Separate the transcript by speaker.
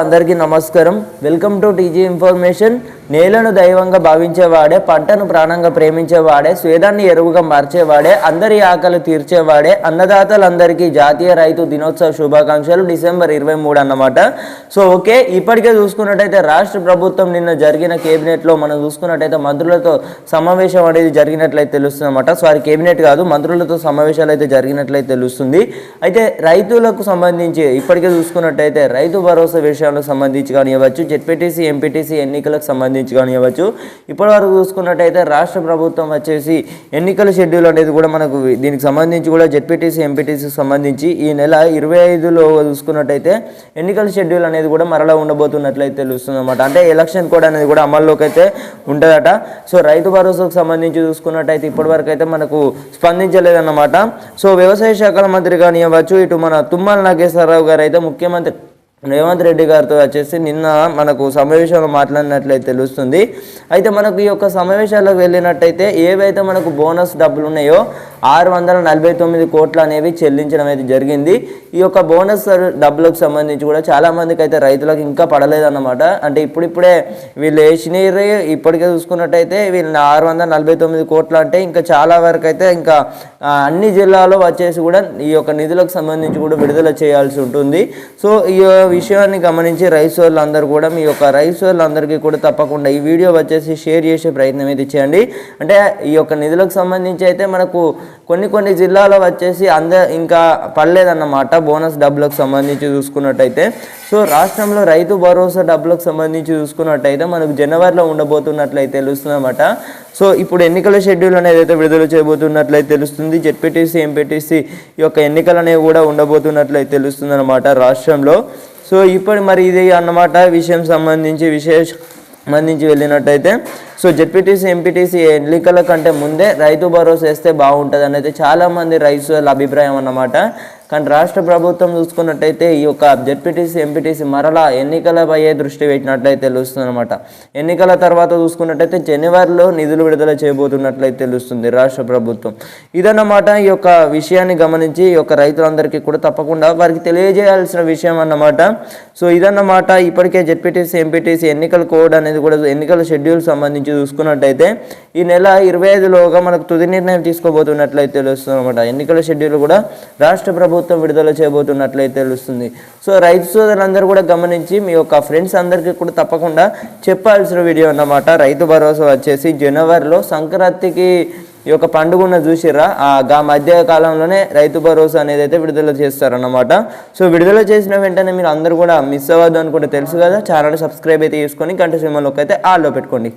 Speaker 1: అందరికీ నమస్కారం. Welcome to TG information. నేలను దైవంగా భావించేవాడే పంటను ప్రాణంగా ప్రేమించేవాడే స్వేదాన్ని ఎరువుగా మార్చేవాడే అందరి ఆకలి తీర్చేవాడే అన్నదాతలందరికీ జాతీయ రైతు దినోత్సవ శుభాకాంక్షలు డిసెంబర్ ఇరవై మూడు అన్నమాట. సో ఓకే ఇప్పటికే చూసుకున్నట్టయితే రాష్ట్ర ప్రభుత్వం నిన్న జరిగిన కేబినెట్లో మనం చూసుకున్నట్టయితే మంత్రులతో సమావేశం అనేది జరిగినట్లయితే తెలుస్తుంది అనమాట సారీ కేబినెట్ కాదు మంత్రులతో సమావేశాలు అయితే జరిగినట్లయితే తెలుస్తుంది. అయితే రైతులకు సంబంధించి ఇప్పటికే చూసుకున్నట్టయితే రైతు భరోసా విషయాలకు సంబంధించి కానివ్వచ్చు జెడ్పీటీసీ ఎంపీటీసీ ఎన్నికలకు సంబంధించి కానివ్వచ్చు ఇప్పటివరకు చూసుకున్నట్టయితే రాష్ట్ర ప్రభుత్వం వచ్చేసి ఎన్నికల షెడ్యూల్ అనేది కూడా మనకు దీనికి సంబంధించి కూడా జెడ్పీటీసీ ఎంపీటీసీకి సంబంధించి ఈ నెల ఇరవై ఐదులో చూసుకున్నట్టయితే ఎన్నికల షెడ్యూల్ అనేది కూడా మరలా ఉండబోతున్నట్లయితే తెలుస్తుంది అనమాట అంటే ఎలక్షన్ కోడ్ అనేది కూడా అమల్లోకి అయితే ఉంటుందట. సో రైతు భరోసాకు సంబంధించి చూసుకున్నట్టయితే ఇప్పటివరకు అయితే మనకు స్పందించలేదన్నమాట. సో వ్యవసాయ శాఖల మంత్రి కానివ్వచ్చు ఇటు మన తుమ్మల నాగేశ్వరరావు గారు అయితే ముఖ్యమంత్రి రేవంత్ రెడ్డి గారితో వచ్చేసి నిన్న మనకు సమావేశంలో మాట్లాడినట్లయితే తెలుస్తుంది. అయితే మనకు ఈ యొక్క సమావేశాలకు వెళ్ళినట్టయితే ఏవైతే మనకు బోనస్ డబ్బులు ఉన్నాయో ఆరు వందల నలభై తొమ్మిది కోట్లు అనేవి చెల్లించడం అయితే జరిగింది. ఈ యొక్క బోనస్ డబ్బులకు సంబంధించి కూడా చాలామందికి అయితే రైతులకు ఇంకా పడలేదన్నమాట. అంటే ఇప్పుడిప్పుడే వీళ్ళు వేసినవి ఇప్పటికే చూసుకున్నట్టయితే వీళ్ళని ఆరు వందల నలభై తొమ్మిది కోట్లు అంటే ఇంకా చాలా వరకు అయితే ఇంకా అన్ని జిల్లాలో వచ్చేసి కూడా ఈ యొక్క నిధులకు సంబంధించి కూడా విడుదల చేయాల్సి ఉంటుంది. సో ఈ విషయాన్ని గమనించి రైస్ వాళ్ళందరూ కూడా మీ యొక్క రైస్ వాళ్ళందరికీ కూడా తప్పకుండా ఈ వీడియో వచ్చేసి షేర్ చేసే ప్రయత్నం అయితే చేయండి. అంటే ఈ యొక్క నిధులకు సంబంధించి అయితే మనకు కొన్ని కొన్ని జిల్లాలో వచ్చేసి అంద ఇంకా పడలేదన్నమాట. బోనస్ డబ్బులకు సంబంధించి చూసుకున్నట్టయితే. సో రాష్ట్రంలో రైతు భరోసా డబ్బులకు సంబంధించి చూసుకున్నట్టయితే మనకు జనవరిలో ఉండబోతున్నట్లయితే తెలుస్తుందన్నమాట. సో ఇప్పుడు ఎన్నికల షెడ్యూల్ అనేది అయితే విడుదల చేయబోతున్నట్లయితే తెలుస్తుంది. జెడ్పీటీసీ ఎంపీటీసీ ఈ యొక్క ఎన్నికలు అనేవి కూడా ఉండబోతున్నట్లయితే తెలుస్తుంది అనమాట రాష్ట్రంలో. సో ఇప్పుడు మరి ఇది అన్నమాట విషయం సంబంధించి విశేష మందించి వెళ్ళినట్టయితే. సో జెడ్పీటీసీ ఎంపీటీసీ ఎన్నికల కంటే ముందే రైతు భరోసా వేస్తే బాగుంటుంది అనేది చాలామంది రైతుల అభిప్రాయం అన్నమాట. కానీ రాష్ట్ర ప్రభుత్వం చూసుకున్నట్టయితే ఈ యొక్క జెడ్పీటీసీ ఎంపీటీసీ మరలా ఎన్నికలపై దృష్టి పెట్టినట్లయితే తెలుస్తుంది అనమాట ఎన్నికల తర్వాత చూసుకున్నట్టయితే జనవరిలో నిధులు విడుదల చేయబోతున్నట్లయితే తెలుస్తుంది రాష్ట్ర ప్రభుత్వం. ఇదన్నమాట ఈ యొక్క విషయాన్ని గమనించి ఈ యొక్క రైతులందరికీ కూడా తప్పకుండా వారికి తెలియజేయాల్సిన విషయం అన్నమాట. సో ఇదన్నమాట ఇప్పటికే జెడ్పీటీసీ ఎంపీటీసీ ఎన్నికల కోడ్ అనేది కూడా ఎన్నికల షెడ్యూల్ సంబంధించి చూసుకున్నట్టయితే ఈ నెల ఇరవై ఐదులోగా మనకు తుది నిర్ణయం తీసుకోబోతున్నట్లయితే తెలుస్తుంది అనమాట ఎన్నికల షెడ్యూల్ కూడా రాష్ట్ర ప్రభుత్వం విడుదల చేయబోతున్నట్లయితే తెలుస్తుంది. సో రైతు సోదరులందరూ కూడా గమనించి మీ యొక్క ఫ్రెండ్స్ అందరికీ కూడా తప్పకుండా చెప్పాల్సిన వీడియో అన్నమాట. రైతు భరోసా వచ్చేసి జనవరిలో సంక్రాంతికి ఈ యొక్క పండుగను చూసిర్రా? ఆ మధ్య కాలంలోనే రైతు భరోసా అనేది అయితే విడుదల చేస్తారన్నమాట. సో విడుదల చేసిన వెంటనే మీరు అందరూ కూడా మిస్ అవ్వద్దు అని కూడా తెలుసు కదా? ఛానల్ సబ్స్క్రైబ్ అయితే చేసుకొని గంట సింహంలోకి అయితే ఆల్లో పెట్టుకోండి.